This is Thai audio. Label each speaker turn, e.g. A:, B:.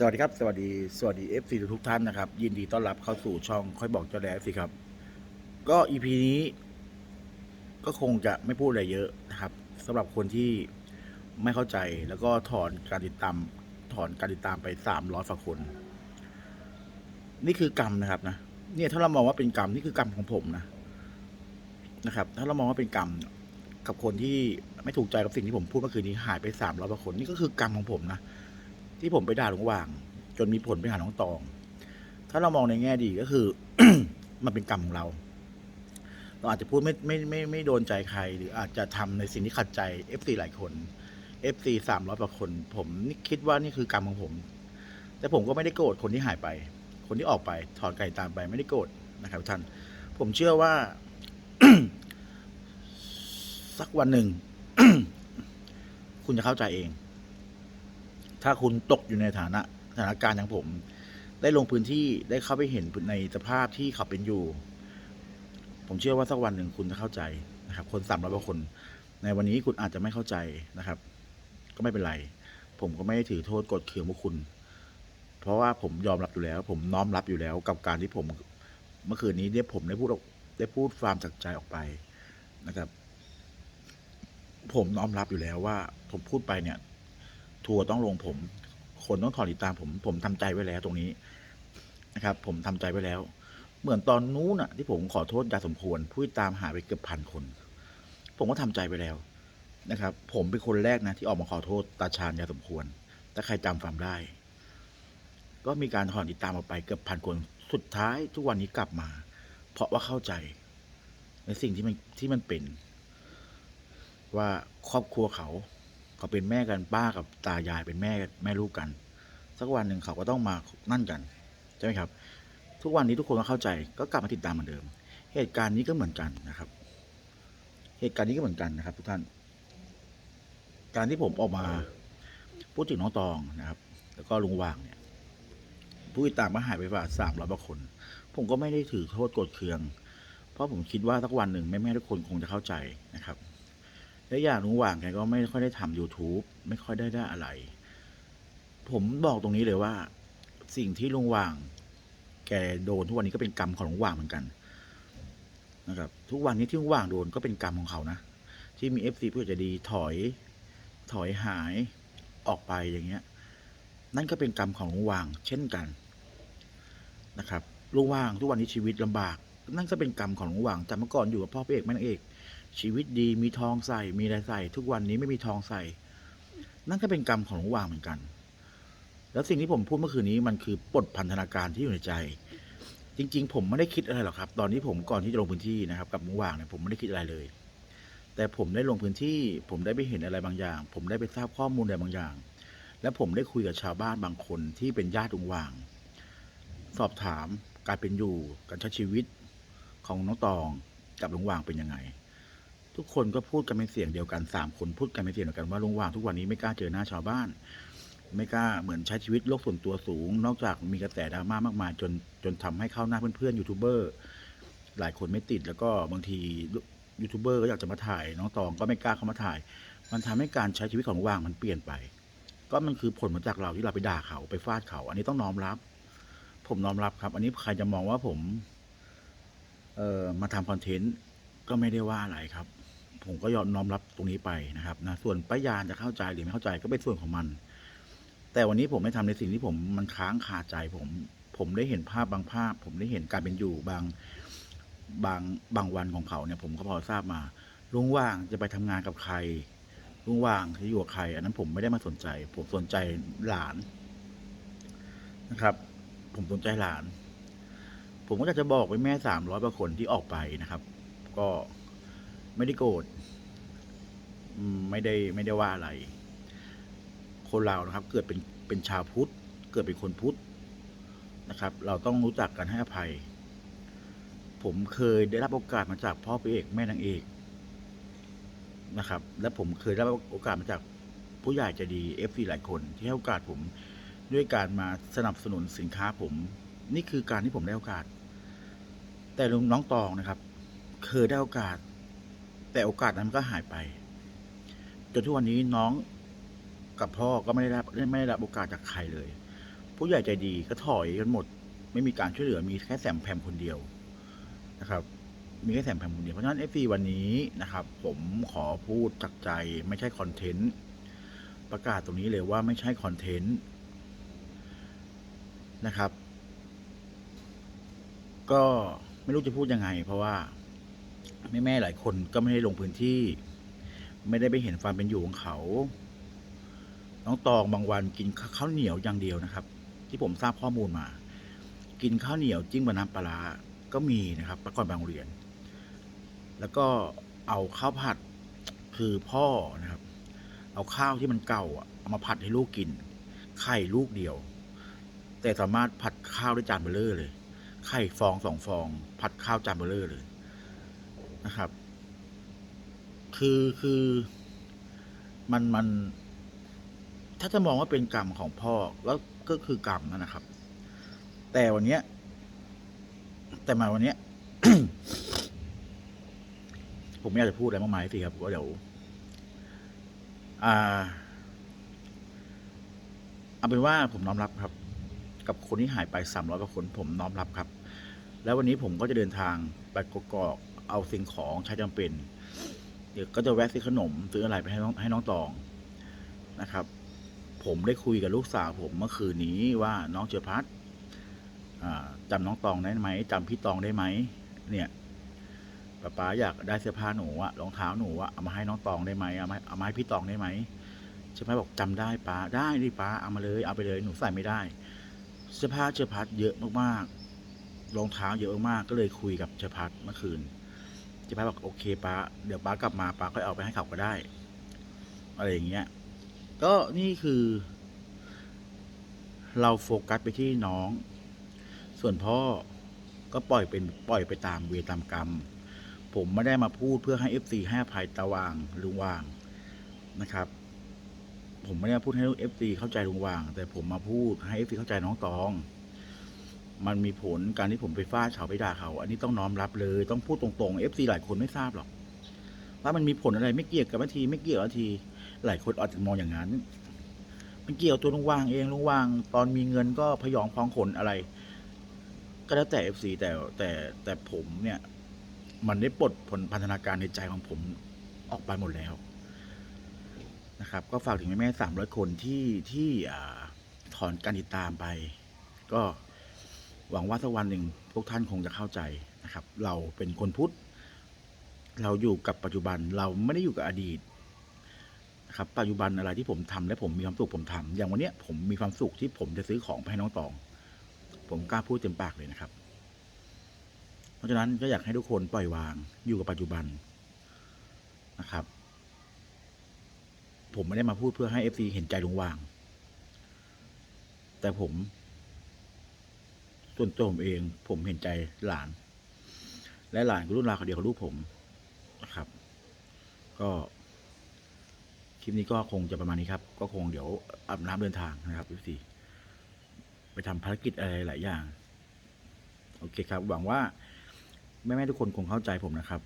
A: สวัสดีครับ สวัสดีสวัสดี FC ทุกท่านนะครับ ยินดีต้อนรับเข้าสู่ช่องค่อยบอกเจ้าแดสิครับ ก็ EP นี้ ก็คงจะไม่พูดอะไรเยอะนะครับสำหรับคนที่ไม่เข้าใจแล้วก็ถอนการติดตาม ถอนการติดตามไปสามร้อยฝาคน นี่คือกรรมนะครับนะเนี่ยถ้าเรามองว่าเป็นกรรมนี่คือกรรมของผมนะนะครับ ถ้าเรามองว่าเป็นกรรมกับคนที่ไม่ถูกใจกับสิ่งที่ผมพูดเมื่อคืนนี้หายไปสามร้อยฝาคน นี่ก็คือกรรมของผมนะ ที่ผมไปด่าหลวงว่าง จนมีผลไปหาน้องตอง ถ้าเรามองในแง่ดีก็คือ มันเป็นกรรมของเรา เราอาจจะพูดไม่ไม่ไม่ไม่โดนใจใคร หรืออาจจะทำในสิ่งที่ขัดใจ FC หลายคน FC สามร้อยกว่าคน ผมนี่คิดว่านี่คือกรรมของผม แต่ผมก็ไม่ได้โกรธคนที่หายไป คนที่ออกไป ถอนไก่ตามไปไม่ได้โกรธนะครับท่าน ผมเชื่อว่า สักวันหนึ่ง คุณจะเข้าใจเอง ถ้าคุณตกอยู่ในฐานะสถานการณ์อย่างผม ได้ลงพื้นที่ได้เข้าไปเห็นในสภาพที่เขาเป็นอยู่ ผมเชื่อว่าสักวันหนึ่งคุณจะเข้าใจนะครับ คนสามร้อยกว่าคน ในวันนี้คุณอาจจะไม่เข้าใจนะครับ ก็ไม่เป็นไร ผมก็ไม่ได้ถือโทษกดเคืองพวกคุณ เพราะว่าผมยอมรับอยู่แล้ว ผมน้อมรับอยู่แล้วกับการที่ผม เมื่อคืนนี้เนี่ยผมได้พูดออกได้พูดความจากใจออกไปนะครับ ผมน้อมรับอยู่แล้วว่า ผมพูดไปเนี่ย ทัวร์ต้องลงผม คนต้องถอนติดตามผม ผมทำใจไว้แล้วตรงนี้นะครับ ผมทำใจไว้แล้ว เหมือนตอนนู้นน่ะที่ผมขอโทษยาสมควรผู้ติดตามหาไปเกือบพันคน ผมก็ทำใจไปแล้วนะครับ ผมเป็นคนแรกนะที่ออกมาขอโทษตาชาญยาสมควรถ้าใครจำความได้ ก็มีการถอนติดตามออกไปเกือบพันคนสุดท้ายทุกวันนี้กลับมา เพราะว่าเข้าใจ ในสิ่งที่มันที่มันเป็น ว่าครอบครัวเขา เขาเป็นแม่กันป้ากับตายายเป็นแม่แม่ลูกกัน สักวันหนึ่งเขาก็ต้องมานั่นกันใช่ไหมครับ ทุกวันนี้ทุกคนก็เข้าใจก็กลับมาติดตามเหมือนเดิม เหตุการณ์นี้ก็เหมือนกันนะครับ เหตุการณ์นี้ก็เหมือนกันนะครับ ทุกท่าน การที่ผมออกมาพูดถึงน้องตองนะครับ แล้วก็ลุงวางเนี่ยผู้ติดตามก็หายไปกว่าสามร้อยกว่าคน ผมก็ไม่ได้ถือโทษโกรธเคือง เพราะผมคิดว่าสักวันหนึ่งแม่แม่ทุกคนคงจะเข้าใจนะครับ และอย่างลุงหว่างแกก็ไม่ค่อยได้ทำ YouTube ไม่ค่อยได้ได้อะไร ผมบอกตรงนี้เลยว่า สิ่งที่ลุงหว่าง แกโดนทุกวันนี้ก็เป็นกรรมของลุงหว่างเหมือนกันนะครับ ทุกวันนี้ที่ลุงหว่างโดนก็เป็นกรรมของเขานะ ที่มีเอฟซีเพื่อจะดีถอย ถอยหายออกไปอย่างเงี้ย นั่นก็เป็นกรรมของลุงหว่างเช่นกันนะครับลุงหว่างทุกวันนี้ชีวิตลำบาก นั่นก็เป็นกรรมของลุงหว่างแต่เมื่อก่อนอยู่กับพ่อพระเอกแม่นางเอก ชีวิตดีมีทองใส่มีอะไรใส่ ทุกวันนี้ไม่มีทองใส่ นั่นก็เป็นกรรมของหลวงวางเหมือนกัน แล้วสิ่งที่ผมพูดเมื่อคืนนี้มันคือปลดพันธนาการที่อยู่ในใจ จริง ๆ ผมไม่ได้คิดอะไรหรอกครับ ตอนที่ผมก่อนที่จะลงพื้นที่นะครับกับหลวงวางเนี่ยผมไม่ได้คิดอะไรเลย แต่ผมได้ลงพื้นที่ ผมได้ไปเห็นอะไรบางอย่าง ผมได้ไปทราบข้อมูลอะไรบางอย่าง และผมได้คุยกับชาวบ้านบางคนที่เป็นญาติลุงวาง สอบถามการเป็นอยู่การใช้ชีวิตของน้องตองกับหลุงวางเป็นยังไง ทุกคนก็พูดกันเป็นเสียงเดียวกันสามคนพูดกันเป็นเสียงเดียวกันว่าลุงว่างทุกวันนี้ไม่กล้าเจอหน้าชาวบ้าน ไม่กล้าเหมือนใช้ชีวิตโลกส่วนตัวสูง นอกจากมีกระแสดราม่ามากมายจนจนทำให้เข้าหน้าเพื่อนๆยูทูบเบอร์หลายคนไม่ติดแล้วก็บางทียูทูบเบอร์ก็อยากจะมาถ่ายน้องตองก็ไม่กล้าเข้ามาถ่าย มันทำให้การใช้ชีวิตของลุงว่างมันเปลี่ยนไป ก็มันคือผลมาจากเราที่เราไปด่าเขาไปฟาดเขา อันนี้ต้องน้อมรับ ผมน้อมรับครับ อันนี้ใครจะมองว่าผม เอ่อมาทำคอนเทนต์ก็ไม่ได้ว่าอะไรครับ ผมก็ยอมน้อมรับตรงนี้ไปนะครับนะส่วนป้ายานจะเข้าใจหรือไม่เข้าใจก็เป็นส่วนของมัน แต่วันนี้ผมไม่ทำในสิ่งที่ผมมันค้างคาใจผม ผมได้เห็นภาพบางภาพ ผมได้เห็นการเป็นอยู่บางบางบางวันของเขาเนี่ย ผมก็พอทราบมาลุงว่างจะไปทำงานกับใครลุงว่างจะอยู่กับใคร อันนั้นผมไม่ได้มาสนใจ ผมสนใจหลานนะครับ ผมสนใจหลาน ผมก็อยากจะบอกไปแม่สามร้อยกว่าคนที่ออกไปนะครับ ก็ ไม่ได้โกรธไม่ได้ไม่ได้ว่าอะไร คนเรานะครับ เกิดเป็นเป็นชาวพุทธ เกิดเป็นคนพุทธนะครับ เราต้องรู้จักกันให้อภัย ผมเคยได้รับโอกาสมาจากพ่อพระเอกแม่นางเอกนะครับ และผมเคยได้รับโอกาสมาจากผู้ใหญ่ใจดีเอฟซีหลายคน ที่ให้โอกาสผมด้วยการมาสนับสนุนสินค้าผม นี่คือการที่ผมได้โอกาส แต่ลุงน้องตองนะครับ เคยได้โอกาส แต่โอกาสนั้นก็หายไป จนทุกวันนี้น้องกับพ่อก็ไม่ได้รับไม่ได้รับโอกาสจากใครเลย ผู้ใหญ่ใจดีก็ถอยกันหมด ไม่มีการช่วยเหลือมีแค่แสมแพมคนเดียวนะครับ มีแค่แสมแพมคนเดียวเพราะฉะนั้น FC วันนี้นะครับ ผมขอพูดจากใจ ไม่ใช่คอนเทนต์ประกาศตรงนี้เลยว่าไม่ใช่คอนเทนต์นะครับ ก็ไม่รู้จะพูดยังไง เพราะว่า แม่ๆหลายคนก็ไม่ได้ลงพื้นที่ ไม่ได้ไปเห็นความเป็นอยู่ของเขา น้องตองบางวันกินข้าวเหนียวอย่างเดียวนะครับ ที่ผมทราบข้อมูลมา กินข้าวเหนียวจิ้มกับน้ำปลาก็มีนะครับประกอบบางเรียน แล้วก็เอาข้าวผัดคือพ่อนะครับ เอาข้าวที่มันเก่าเอามาผัดให้ลูกกิน ไข่ลูกเดียว แต่สามารถผัดข้าวด้วยจานเบลเลอร์เลย ไข่ฟองสองฟอง ผัดข้าวจานเบลเลอร์เลย นะครับ คือคือมันมัน ถ้าจะมองว่าเป็นกรรมของพ่อแล้วก็คือกรรมนั่นนะครับ แต่วันเนี้ย แต่มาวันเนี้ย ผมไม่อยากจะพูดอะไรมากมายสิครับเพราเดี๋ยวอ่าเอาเป็นว่าผมน้อมรับครับ กับคนที่หายไปสามร้อยกว่าคนผมน้อมรับครับ แล้ววันนี้ผมก็จะเดินทางไปกกอก เอาสิ่งของใช้จำเป็น เดี๋ยวก็จะแวะซื้อขนมซื้ออะไรไปให้น้องให้น้องตองนะครับ ผมได้คุยกับลูกสาวผมเมื่อคืนนี้ว่าน้องเจอพัดอ่าจำน้องตองได้ไหมจำพี่ตองได้ไหมเนี่ยป้าป๊าอยากได้เสื้อผ้าหนูอะรองเท้าหนูอะเอามาให้น้องตองได้ไหมเอามาเอามาให้พี่ตองได้ไหมใช่ไหมบอกจำได้ป้าได้ดิป้าเอามาเลยเอาไปเลยหนูใส่ไม่ได้ เสื้อผ้าเจอพัดเยอะมากๆรองเท้าเยอะมากก็เลยคุยกับเจอพัดเมื่อคืน เจอพัดบอกโอเคป้าเดี๋ยวป้ากลับมาป้าก็เอาไปให้เขาก็ได้ อะไรอย่างเงี้ย ก็นี่คือ เราโฟกัสไปที่น้อง ส่วนพ่อก็ปล่อยเป็นปล่อยไปตามเวรตามกรรม ผมไม่ได้มาพูดเพื่อให้ FC ให้อภัยตาวางลุงวางนะครับ ผมไม่ได้พูดให้ FC เข้าใจลุงวาง แต่ผมมาพูดให้ FC เข้าใจน้องตอง มันมีผลการที่ผมไปฟาดเขาไปด่าเขา อันนี้ต้องน้อมรับเลย ต้องพูดตรงๆ FC หลายคนไม่ทราบหรอกว่ามันมีผลอะไรไม่เกี่ยวกับนทีไม่เกี่ยวกับที หลายคนอาจจะมองอย่างนั้น มันเกี่ยวตัวลุงวางเองลุงวาง ตอนมีเงินก็พยองพองขนอะไร ก็แล้วแต่เอฟซีแต่แต่แต่ผมเนี่ย มันได้ปลดผลพันธนาการในใจของผมออกไปหมดแล้วนะครับ ก็ฝากถึงแม่แม่สามร้อยคนที่ที่อถอนการติดตามไป ก็ หวังว่าสักวันหนึ่งพวกท่านคงจะเข้าใจนะครับ เราเป็นคนพุทธ เราอยู่กับปัจจุบันเราไม่ได้อยู่กับอดีตครับปัจจุบันอะไรที่ผมทำและผมมีความสุขผมทำอย่างวันเนี้ยผมมีความสุขที่ผมจะซื้อของให้น้องตอง ผมกล้าพูดเต็มปากเลยนะครับ เพราะฉะนั้นก็อยากให้ทุกคนปล่อยวางอยู่กับปัจจุบันนะครับ ผมไม่ได้มาพูดเพื่อให้เอฟซีเห็นใจลุงวาง แต่ผม ส่วนตัวผมเอง ผมเห็นใจหลาน และหลานก็รุ่นราวเขาเดียวกับลูกผมนะครับ ก็คลิปนี้ก็คงจะประมาณนี้ครับ ก็คงเดี๋ยวอาบน้ำเดินทางนะครับพี่สีไปทำภารกิจอะไรหลายอย่าง โอเคครับ หวังว่าแม่ ๆ ทุกคนคงเข้าใจผมนะครับ